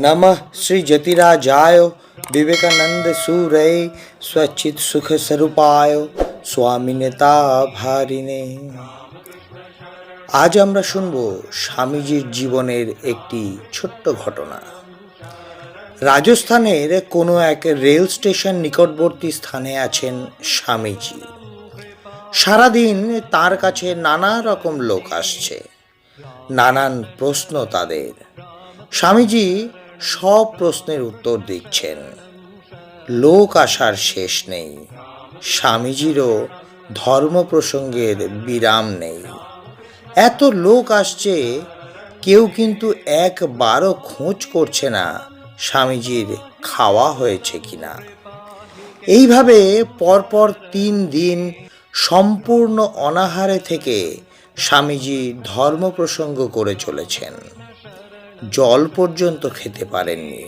नमः श्री जतिराजाय विवेकानंद सूरय स्वचित सुख स्वरूपाय স্বামীনেতা ভারিনে আজ আমরা শুনব স্বামীজির জীবনের একটি ছোট্ট ঘটনা রাজস্থানের কোনো এক রেল স্টেশন নিকটবর্তী স্থানে আছেন স্বামীজি সারাদিন তার কাছে নানা রকম লোক আসছে নানান প্রশ্ন তাদের স্বামীজি সব প্রশ্নের উত্তর দিচ্ছেন। লোক আসার শেষ নেই। স্বামীজিরও ধর্ম প্রসঙ্গের বিরাম নেই। এত লোক আসছে, কেউ কিন্তু একবারও খোঁজ করছে না স্বামীজির খাওয়া হয়েছে কিনা। এইভাবে পরপর তিন দিন সম্পূর্ণ অনাহারে থেকে স্বামীজি ধর্ম প্রসঙ্গ করে চলেছেন। জল পর্যন্ত খেতে পারেননি।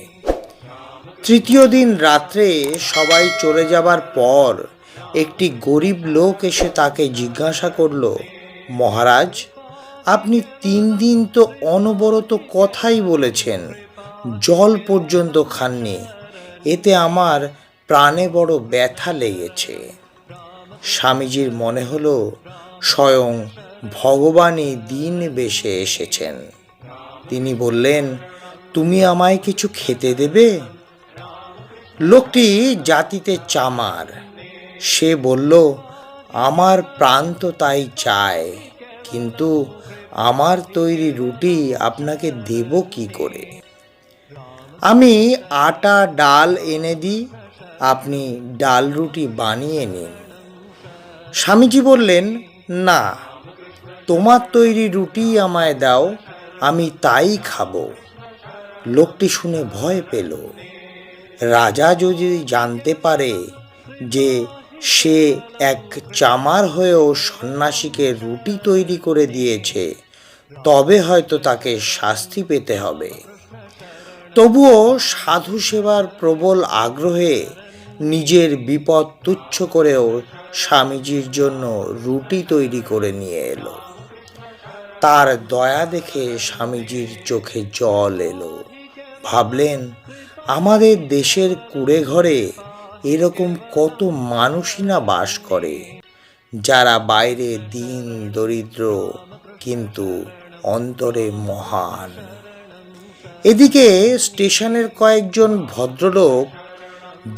তৃতীয় দিন রাত্রে সবাই চলে যাবার পর একটি গরিব লোক এসে তাকে জিজ্ঞাসা করল, মহারাজ, আপনি তিন দিন তো অনবরত কথাই বলেছেন, জল পর্যন্ত খাননি, এতে আমার প্রাণে বড় ব্যথা লেগেছে। স্বামীজির মনে হলো, স্বয়ং ভগবানই দিন বেশে এসেছেন। তিনি বললেন, তুমি আমায় কিছু খেতে দেবে? লোকটি জাতিতে চামার। সে বলল, আমার প্রাণ তো তাই চায়, কিন্তু আমার তৈরি রুটি আপনাকে দেব কি করে? আমি আটা, ডাল এনে দিই, আপনি ডাল রুটি বানিয়ে নিন। স্বামীজি বললেন, না, তোমার তৈরি রুটি আমায় দাও আমি তাই খাব। লোকটি শুনে ভয় পেল। রাজা যদি জানতে পারে যে সে এক চামার হয়েও সন্ন্যাসীকে রুটি তৈরি করে দিয়েছে, তবে হয়তো তাকে শাস্তি পেতে হবে। তবুও সাধু সেবার প্রবল আগ্রহে নিজের বিপদ তুচ্ছ করেও স্বামীজির জন্য রুটি তৈরি করে নিয়ে এলো। তার দয়া দেখে স্বামীজির চোখে জল এলো। ভাবলেন, আমাদের দেশের কুড়ে ঘরে এরকম কত মানুষই না বাস করে, যারা বাইরে দিন দরিদ্র কিন্তু অন্তরে মহান। এদিকে স্টেশনের কয়েকজন ভদ্রলোক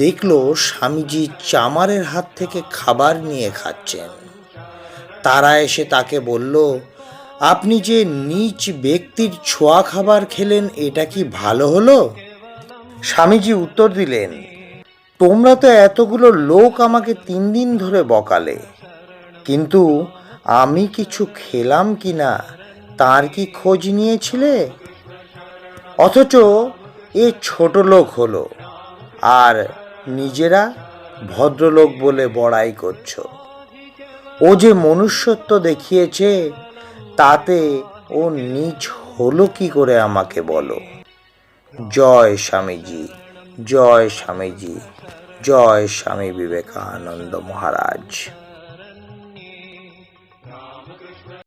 দেখল স্বামীজি চামারের হাত থেকে খাবার নিয়ে খাচ্ছেন। তারা এসে তাকে বলল আপনি যে নিচ ব্যক্তির ছোঁয়া খাবার খেলেন, এটা কি ভালো হলো? স্বামীজি উত্তর দিলেন, তোমরা তো এতগুলো লোক আমাকে তিন দিন ধরে বকালে, কিন্তু আমি কিছু খেলাম কি না তার কি খোঁজ নিয়েছিলে? অথচ এ ছোট লোক হলো, আর নিজেরা ভদ্রলোক বলে বড়াই করছ। ও যে মনুষ্যত্ব দেখিয়েছে তাতে ও নিজ হলো কি করে আমাকে বলো? জয় স্বামীজি জয় স্বামীজি, জয় স্বামী বিবেকানন্দ মহারাজ।